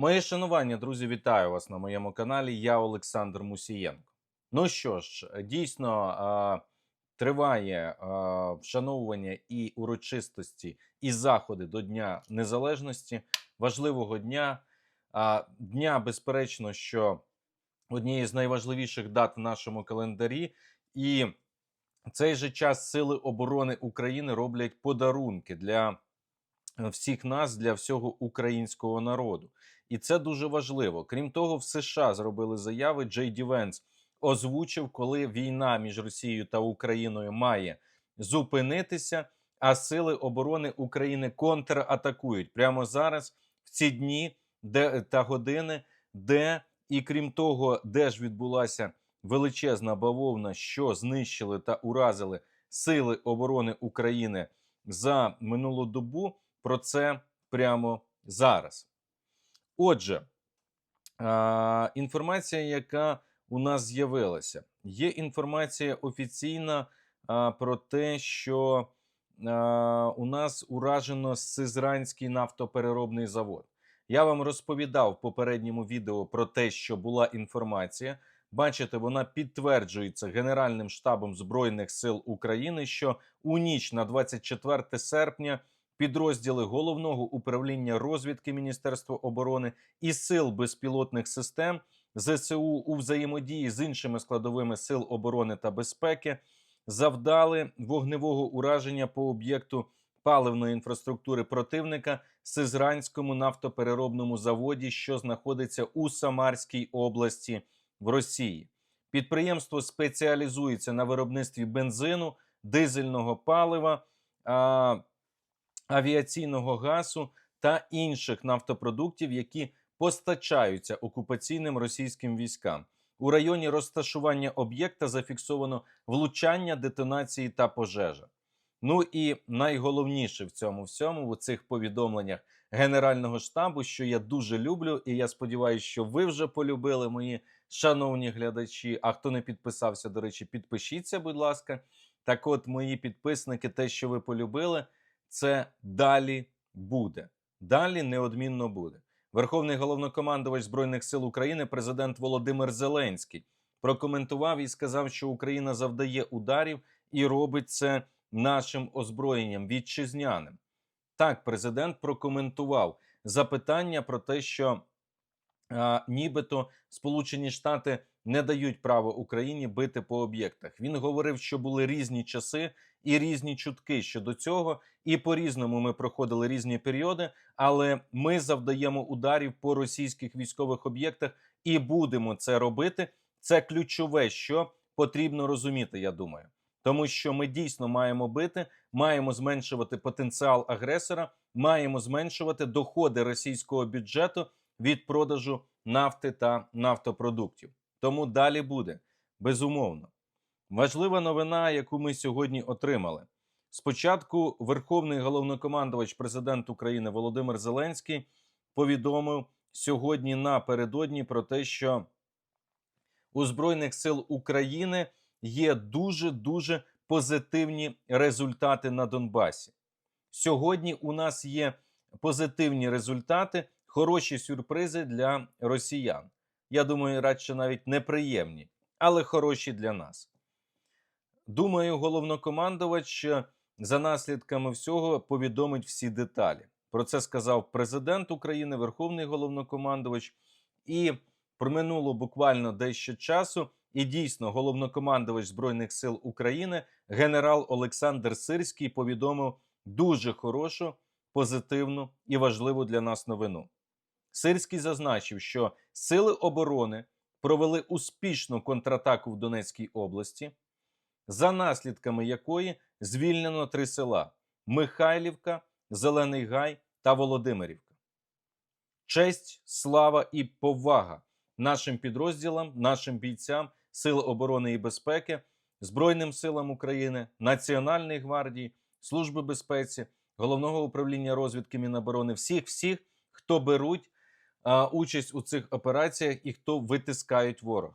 Моє шанування, друзі, вітаю вас на моєму каналі. Я Олександр Мусієнко. Ну що ж, дійсно триває вшановування і урочистості, і заходи до Дня Незалежності, важливого дня. Дня, безперечно, що однієї з найважливіших дат в нашому календарі. І цей же час Сили оборони України роблять подарунки для всіх нас, для всього українського народу. І це дуже важливо. Крім того, в США зробили заяви. Джей Ді Венс озвучив, коли війна між Росією та Україною має зупинитися, а сили оборони України контратакують прямо зараз, в ці дні де та години, де і крім того, де ж відбулася величезна бавовна, що знищили та уразили сили оборони України за минулу добу. Про це прямо зараз. Отже, інформація, яка у нас з'явилася, є інформація офіційна про те, що у нас уражено Сизранський нафтопереробний завод. Я вам розповідав в попередньому відео про те, що була інформація. Бачите, вона підтверджується Генеральним штабом Збройних сил України, що у ніч на 24 серпня підрозділи головного управління розвідки Міністерства оборони і сил безпілотних систем ЗСУ у взаємодії з іншими складовими сил оборони та безпеки завдали вогневого ураження по об'єкту паливної інфраструктури противника Сизранському нафтопереробному заводі, що знаходиться у Самарській області в Росії. Підприємство спеціалізується на виробництві бензину, дизельного палива, авіаційного газу та інших нафтопродуктів, які постачаються окупаційним російським військам. У районі розташування об'єкта зафіксовано влучання, детонації та пожежа. Ну і найголовніше в цьому всьому у цих повідомленнях Генерального штабу, що я дуже люблю, і я сподіваюся, що ви вже полюбили мої шановні глядачі. А хто не підписався, до речі, підпишіться, будь ласка. Так, от, мої підписники, те, що ви полюбили, це далі буде. Далі неодмінно буде. Верховний головнокомандувач Збройних сил України, президент Володимир Зеленський, прокоментував і сказав, що Україна завдає ударів і робить це нашим озброєнням вітчизняним. Так, президент прокоментував запитання про те, що а, нібито Сполучені Штати не дають права Україні бити по об'єктах. Він говорив, що були різні часи і різні чутки щодо цього, і по різному ми проходили різні періоди. Але ми завдаємо ударів по російських військових об'єктах і будемо це робити. Це ключове, що потрібно розуміти. Я думаю, тому що ми дійсно маємо бити, маємо зменшувати потенціал агресора, маємо зменшувати доходи російського бюджету від продажу нафти та нафтопродуктів. Тому далі буде безумовно. Важлива новина, яку ми сьогодні отримали. Спочатку Верховний головнокомандувач президент України Володимир Зеленський повідомив сьогодні напередодні про те, що у Збройних сил України є дуже дуже позитивні результати на Донбасі. Сьогодні у нас є позитивні результати, хороші сюрпризи для росіян. Я думаю, радше навіть неприємні, але хороші для нас. Думаю, головнокомандувач за наслідками всього повідомить всі деталі. Про це сказав президент України, Верховний головнокомандувач, і проминуло буквально дещо часу. І дійсно, головнокомандувач Збройних сил України, генерал Олександр Сирський, повідомив дуже хорошу, позитивну і важливу для нас новину. Сирський зазначив, що сили оборони провели успішну контратаку в Донецькій області, за наслідками якої звільнено три села: Михайлівка, Зелений Гай та Володимирівка. Честь, слава і повага нашим підрозділам, нашим бійцям Сил оборони і безпеки, Збройним силам України, Національної гвардії, Служби безпеці, головного управління розвідки Міноборони, всіх, всіх, хто беруть участь у цих операціях і хто витискають ворога.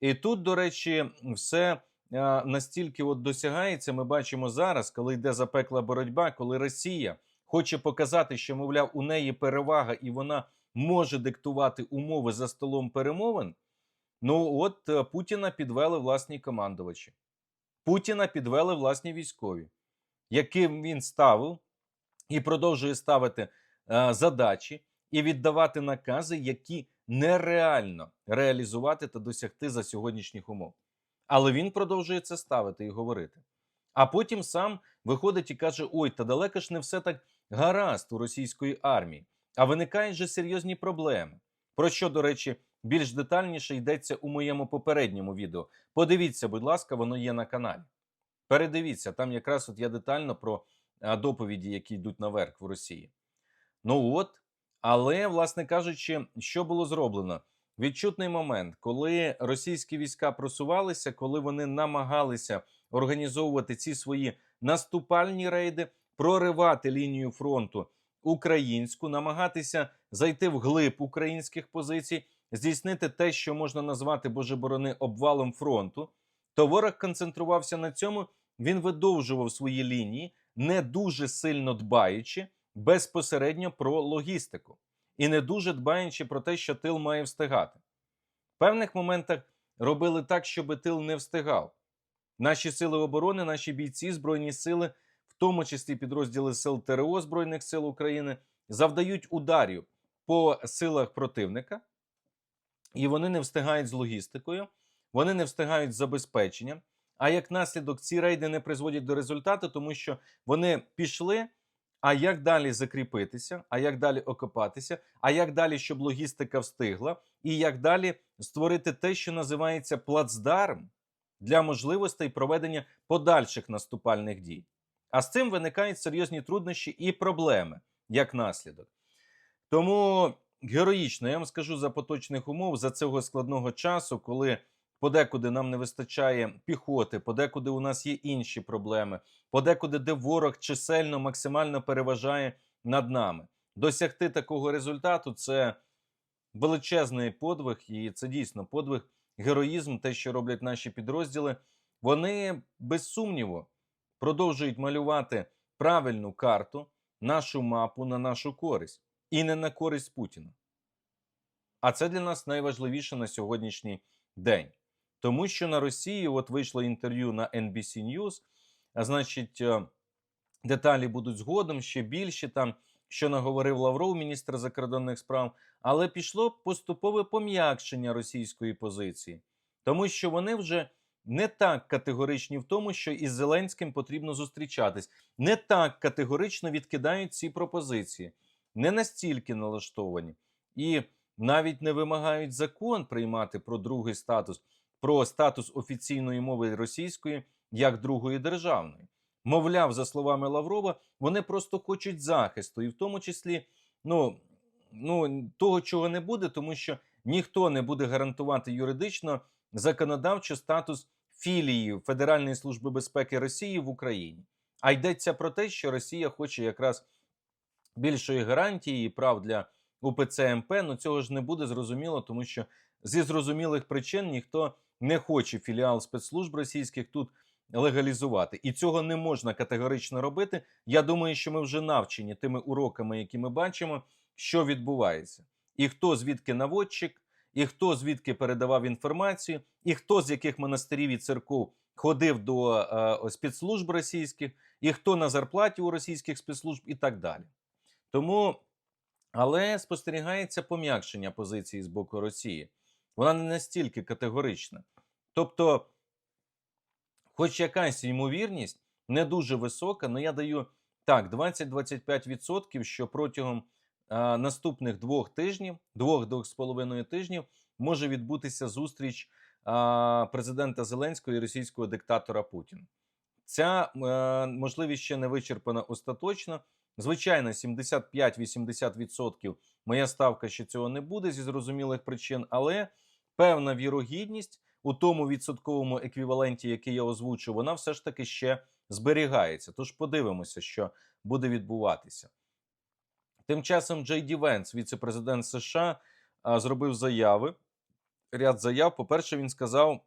І тут, до речі, все настільки от досягається. Ми бачимо зараз, коли йде запекла боротьба, коли Росія хоче показати, що, мовляв, у неї перевага і вона може диктувати умови за столом перемовин. Ну от е, Путіна підвели власні командувачі. Путіна підвели власні військові, яким він ставив і продовжує ставити е, задачі і віддавати накази, які нереально реалізувати та досягти за сьогоднішніх умов. Але він продовжує це ставити і говорити. А потім сам виходить і каже: Ой, та далеко ж не все так гаразд у російської армії, а виникають же серйозні проблеми. Про що, до речі, більш детальніше йдеться у моєму попередньому відео. Подивіться, будь ласка, воно є на каналі. Передивіться, там якраз от я детально про доповіді, які йдуть наверх в Росії. Ну от, але, власне кажучи, що було зроблено? Відчутний момент, коли російські війська просувалися, коли вони намагалися організовувати ці свої наступальні рейди, проривати лінію фронту українську, намагатися зайти в глиб українських позицій, здійснити те, що можна назвати боже борони обвалом фронту, то ворог концентрувався на цьому. Він видовжував свої лінії, не дуже сильно дбаючи безпосередньо про логістику і не дуже дбаючи про те, що тил має встигати. В певних моментах робили так, щоб тил не встигав. Наші сили оборони, наші бійці, збройні сили, в тому числі підрозділи сил ТРО Збройних сил України, завдають ударів по силах противника, і вони не встигають з логістикою, вони не встигають з забезпеченням. А як наслідок ці рейди не призводять до результату, тому що вони пішли. А як далі закріпитися, а як далі окопатися, а як далі, щоб логістика встигла, і як далі створити те, що називається плацдарм для можливостей проведення подальших наступальних дій. А з цим виникають серйозні труднощі і проблеми як наслідок. Тому героїчно я вам скажу за поточних умов за цього складного часу, коли подекуди нам не вистачає піхоти, подекуди у нас є інші проблеми, подекуди, де ворог чисельно максимально переважає над нами. Досягти такого результату це величезний подвиг, і це дійсно подвиг, героїзм, те, що роблять наші підрозділи. Вони без сумніву продовжують малювати правильну карту, нашу мапу на нашу користь і не на користь Путіна. А це для нас найважливіше на сьогоднішній день. Тому що на Росії от вийшло інтерв'ю на NBC News, а значить, е, деталі будуть згодом ще більше там, що наговорив Лавров, міністр закордонних справ, але пішло поступове пом'якшення російської позиції, тому що вони вже не так категоричні в тому, що із Зеленським потрібно зустрічатись, не так категорично відкидають ці пропозиції, не настільки налаштовані. І навіть не вимагають закон приймати про другий статус про статус офіційної мови російської як другої державної. Мовляв, за словами Лаврова, вони просто хочуть захисту, і в тому числі ну, ну, того, чого не буде, тому що ніхто не буде гарантувати юридично законодавчо статус філії Федеральної служби безпеки Росії в Україні. А йдеться про те, що Росія хоче якраз більшої гарантії і прав для УПЦ МП. Ну цього ж не буде зрозуміло, тому що зі зрозумілих причин ніхто не хоче філіал спецслужб російських тут легалізувати, і цього не можна категорично робити. Я думаю, що ми вже навчені тими уроками, які ми бачимо, що відбувається, і хто звідки наводчик, і хто звідки передавав інформацію, і хто з яких монастирів і церков ходив до е, спецслужб російських, і хто на зарплаті у російських спецслужб, і так далі. Тому, але спостерігається пом'якшення позиції з боку Росії вона не настільки категорична. Тобто, хоч якась ймовірність не дуже висока, але я даю так, 20-25%, що протягом а, наступних двох тижнів, двох-двох з половиною тижнів, може відбутися зустріч а, президента Зеленського і російського диктатора Путіна. Ця а, можливість ще не вичерпана остаточно. Звичайно, 75-80% моя ставка, що цього не буде зі зрозумілих причин, але певна вірогідність у тому відсотковому еквіваленті, який я озвучу, вона все ж таки ще зберігається. Тож подивимося, що буде відбуватися. Тим часом Джей Ді Венс, віце-президент США, зробив заяви. Ряд заяв. По-перше, він сказав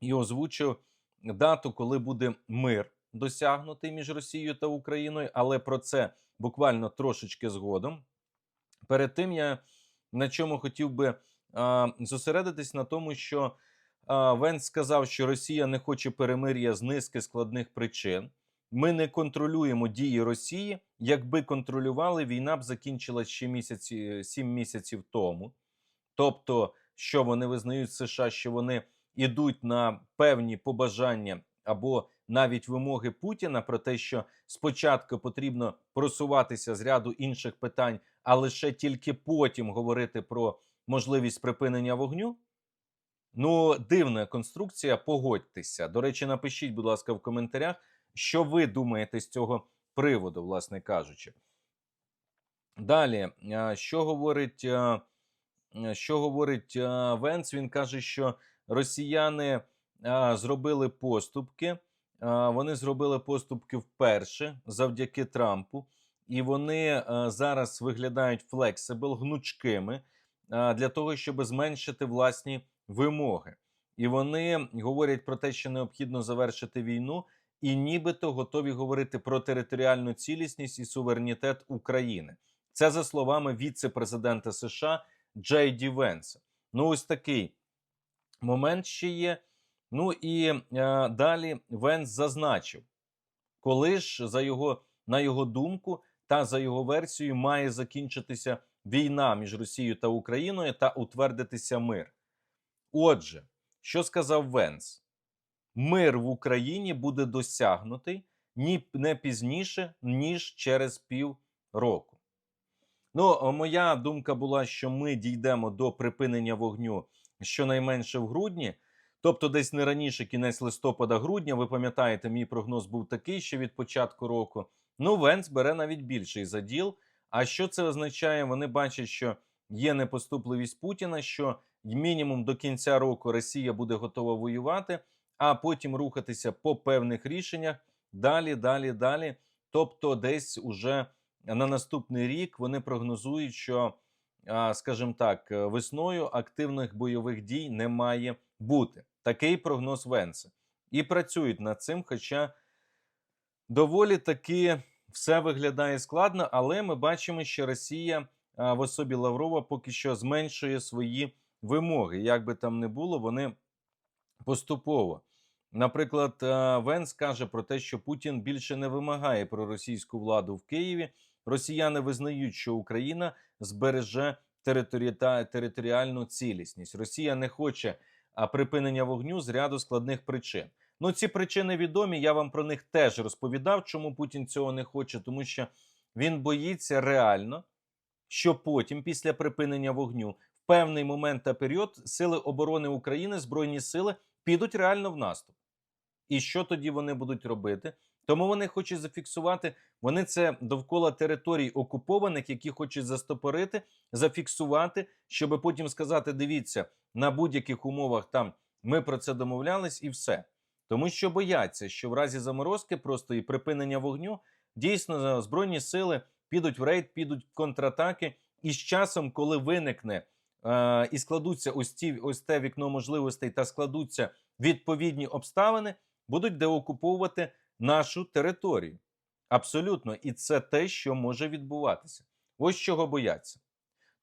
і озвучив дату, коли буде мир досягнутий між Росією та Україною, але про це буквально трошечки згодом. Перед тим я на чому хотів би зосередитись на тому, що Венс сказав, що Росія не хоче перемир'я з низки складних причин. Ми не контролюємо дії Росії. Якби контролювали, війна б закінчилась ще місяці сім місяців тому. Тобто, що вони визнають США, що вони йдуть на певні побажання або навіть вимоги Путіна про те, що спочатку потрібно просуватися з ряду інших питань, а лише тільки потім говорити про можливість припинення вогню. Ну, дивна конструкція, погодьтеся. До речі, напишіть, будь ласка, в коментарях, що ви думаєте з цього приводу, власне кажучи. Далі, що говорить, що говорить Венц? Він каже, що росіяни зробили поступки. Вони зробили поступки вперше завдяки Трампу, і вони зараз виглядають флексибл, гнучкими для того, щоб зменшити власні вимоги. І вони говорять про те, що необхідно завершити війну, і нібито готові говорити про територіальну цілісність і суверенітет України. Це за словами віце-президента США Джей Ді Венса. Ну, ось такий момент ще є. Ну і е, далі Венс зазначив, коли ж за його на його думку та за його версією має закінчитися війна між Росією та Україною та утвердитися мир. Отже, що сказав Венс? Мир в Україні буде досягнутий ні не пізніше, ніж через пів року. Ну, моя думка була, що ми дійдемо до припинення вогню щонайменше в грудні, тобто десь не раніше кінець листопада-грудня. Ви пам'ятаєте, мій прогноз був такий ще від початку року. Ну, Венс бере навіть більший заділ. А що це означає? Вони бачать, що є непоступливість Путіна, що мінімум до кінця року Росія буде готова воювати, а потім рухатися по певних рішеннях далі, далі, далі. Тобто, десь уже на наступний рік вони прогнозують, що, скажімо так, весною активних бойових дій не має бути. Такий прогноз Венса. І працюють над цим, хоча доволі таки все виглядає складно, але ми бачимо, що Росія в особі Лаврова поки що зменшує свої вимоги. Як би там не було, вони поступово. Наприклад, Венс каже про те, що Путін більше не вимагає про російську владу в Києві. Росіяни визнають, що Україна збереже територі... територіальну цілісність. Росія не хоче припинення вогню з ряду складних причин. Ну, ці причини відомі. Я вам про них теж розповідав, чому Путін цього не хоче, тому що він боїться реально, що потім, після припинення вогню, в певний момент та період сили оборони України, збройні сили підуть реально в наступ. І що тоді вони будуть робити? Тому вони хочуть зафіксувати. Вони це довкола територій окупованих, які хочуть застопорити, зафіксувати, щоб потім сказати: дивіться, на будь-яких умовах там ми про це домовлялись, і все. Тому що бояться, що в разі заморозки просто і припинення вогню дійсно збройні сили підуть в рейд, підуть в контратаки, і з часом, коли виникне е, і складуться ось ті ось те вікно можливостей та складуться відповідні обставини, будуть деокуповувати нашу територію. Абсолютно, і це те, що може відбуватися. Ось чого бояться.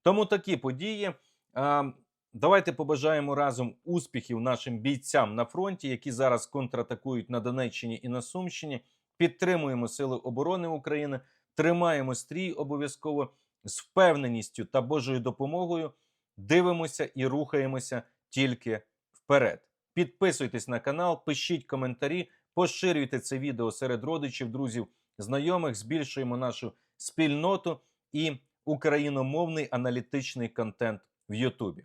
Тому такі події. А, Давайте побажаємо разом успіхів нашим бійцям на фронті, які зараз контратакують на Донеччині і на Сумщині. Підтримуємо Сили оборони України, тримаємо стрій обов'язково з впевненістю та Божою допомогою. Дивимося і рухаємося тільки вперед. Підписуйтесь на канал, пишіть коментарі, поширюйте це відео серед родичів, друзів, знайомих, збільшуємо нашу спільноту і україномовний аналітичний контент в Ютубі.